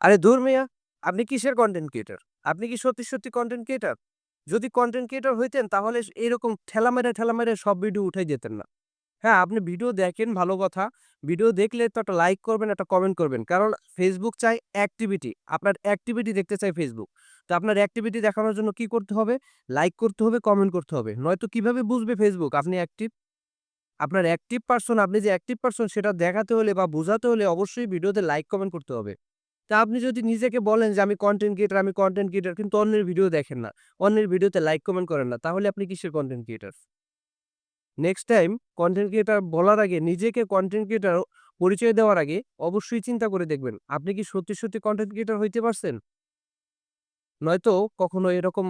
আরে দূর মিয়া, আপনি কিসের কন্টেন্ট ক্রিয়েটর আপনি কি সত্যি সত্যি কন্টেন্ট ক্রিয়েটর যদি কন্টেন্ট ক্রিয়েটর হইতেন তাহলে এরকম ঠেলা মেরে ঠেলা মেরে সব ভিডিও উঠাই যেতেন না। হ্যাঁ আপনি ভিডিও দেখেন, ভালো কথা। ভিডিও দেখলে তো একটা লাইক করবেন, একটা কমেন্ট করবেন। কারণ ফেসবুক চাই অ্যাক্টিভিটি আপনার অ্যাক্টিভিটি দেখতে চাই ফেসবুক তো আপনার অ্যাক্টিভিটি দেখানোর জন্য কি করতে হবে? লাইক করতে হবে কমেন্ট করতে হবে। নয়তো কীভাবে বুঝবে ফেসবুক আপনি অ্যাক্টিভ আপনার অ্যাক্টিভ পার্সন আপনি যে অ্যাক্টিভ পার্সন সেটা দেখাতে হলে বা বোঝাতে হলে অবশ্যই ভিডিওতে লাইক কমেন্ট করতে হবে। তা আপনি যদি নিজেকে বলেন যে, আমি কন্টেন্ট ক্রিয়েটার আমি কন্টেন্ট ক্রিয়েটার কিন্তু অন্যের ভিডিও দেখেন না, অন্যের ভিডিওতে লাইক কমেন্ট করেন না, তাহলে আপনি কিসের content creator next time content creator বলার আগে, নিজেকে কন্টেন্ট ক্রিয়েটার পরিচয় দেওয়ার আগে অবশ্যই চিন্তা করে দেখবেন, আপনি কি সত্যি সত্যি কন্টেন্ট ক্রিয়েটার হইতে পারছেন? নয়তো কখনো এরকম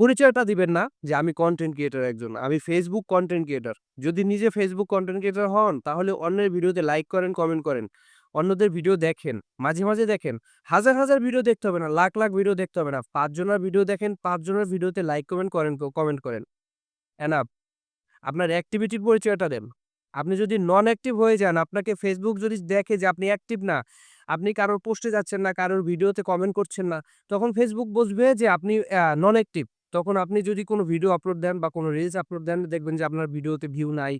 পরিচয়টা দিবেন না যে, আমি কন্টেন্ট ক্রিয়েটার একজন, আমি ফেসবুক কন্টেন্ট ক্রিয়েটার যদি নিজে ফেসবুক কন্টেন্ট ক্রিয়েটার হন, তাহলে অন্যের ভিডিওতে লাইক করেন কমেন্ট করেন। অন্যদের ভিডিও দেখেন, মাঝে মাঝে দেখেন, হাজার হাজার ভিডিও দেখতে হবে না, লাখ লাখ ভিডিও দেখতে হবে না পাঁচজনের ভিডিও দেখেন পাঁচজনের ভিডিওতে লাইক কমেন্ট করেন কমেন্ট করেন। এনাফ আপনার অ্যাক্টিভিটির পরিচয়টা দেন। আপনি যদি নন অ্যাক্টিভ হয়ে যান, আপনাকে ফেসবুক যদি দেখে যে আপনি অ্যাক্টিভ না, আপনি কারোর পোস্টে যাচ্ছেন না, কারোর ভিডিওতে কমেন্ট করছেন না, তখন ফেসবুক বুঝবে যে আপনি নন অ্যাক্টিভ তখন আপনি যদি কোনো ভিডিও আপলোড দেন বা কোনো রিলস আপলোড দেন, দেখবেন যে আপনার ভিডিওতে ভিউ নাই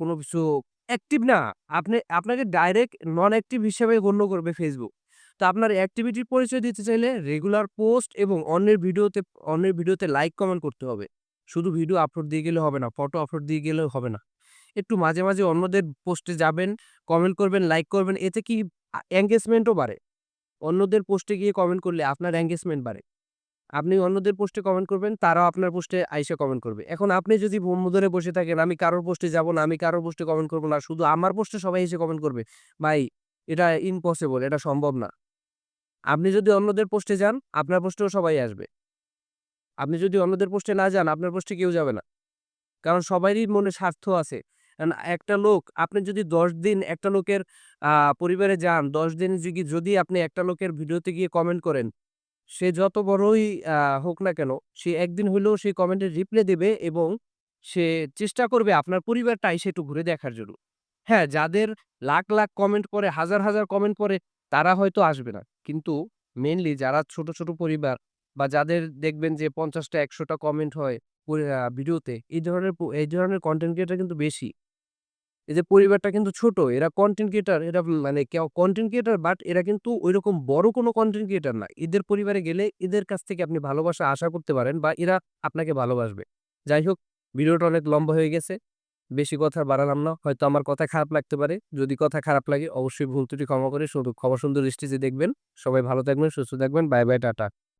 কোনো কিছু অ্যাক্টিভ না, আপনি, আপনাকে ডাইরেক্ট নন অ্যাক্টিভ হিসেবে গণ্য করবে ফেসবুক তো আপনার অ্যাক্টিভিটির পরিচয় দিতে চাইলে রেগুলার পোস্ট এবং অন্যের ভিডিওতে অন্যের ভিডিওতে লাইক কমেন্ট করতে হবে। শুধু ভিডিও আপলোড দিয়ে গেলে হবে না ফটো আপলোড দিয়ে গেলেও হবে না। একটু মাঝে মাঝে অন্যদের পোস্টে যাবেন কমেন্ট করবেন লাইক করবেন, এতে কি এঙ্গেজমেন্টও বাড়ে। অন্যদের পোস্টে গিয়ে কমেন্ট করলে আপনার এঙ্গেজমেন্ট বাড়ে। আপনি অন্যদের পোস্টে কমেন্ট করবেন, তারাও আপনার পোস্টে আইসে কমেন্ট করবে। এখন আপনি যদি ধরে বসে থাকেন, আমি কারোর পোস্টে যাব না, আমি কারোর পোস্টে কমেন্ট করব না, শুধু আমার পোস্টে সবাই এসে কমেন্ট করবে। ভাই, এটা ইম্পসিবল এটা সম্ভব না। আপনি যদি অন্যদের পোস্টে যান, আপনার পোস্টেও সবাই আসবে। আপনি যদি অন্যদের পোস্টে না যান, আপনার পোস্টে কেউ যাবে না। কারণ সবারই মনে স্বার্থ আছে। একটা লোক, আপনি যদি দশ দিন একটা লোকের পরিবারে যান, দশ দিন যদি আপনি একটা লোকের ভিডিওতে গিয়ে কমেন্ট করেন সে যত বড়ই হোক না কেন, সে একদিন হলেও সেই কমেন্টের রিপ্লাই দেবে এবং সে চেষ্টা করবে আপনার পরিবারটা এসে একটু ঘুরে দেখার জন্য। হ্যাঁ যাদের লাখ লাখ কমেন্ট করে, হাজার হাজার কমেন্ট করে, তারা হয়তো আসবে না। কিন্তু মেনলি যারা ছোট ছোট পরিবার বা যাদের দেখবেন যে পঞ্চাশটা, একশোটা কমেন্ট হয় ভিডিওতে এই ধরনের এই ধরনের কন্টেন্ট ক্রিয়েটার কিন্তু বেশি। যে পরিবারটা কিন্তু ছোট, এরা কন্টেন্ট ক্রিয়েটার এরা মানে কন্টেন্ট ক্রিয়েটার বাট এরা কিন্তু ওইরকম বড় কোনো কন্টেন্ট ক্রিয়েটার না। এদের পরিবারে গেলে এদের কাছ থেকে আপনি ভালোবাসা আশা করতে পারেন বা এরা আপনাকে ভালোবাসবে। যাই হোক, ভিডিওটা অনেক লম্বা হয়ে গেছে, বেশি কথা বাড়ালাম না, হয়তো আমার কথা খারাপ লাগতে পারে। যদি কথা খারাপ লাগে, অবশ্যই ভুল ত্রুটি ক্ষমা করে ক্ষমা সুন্দর দৃষ্টিতে দেখবেন। সবাই ভালো থাকবেন, সুস্থ থাকবেন, বাই বাই, টাটা।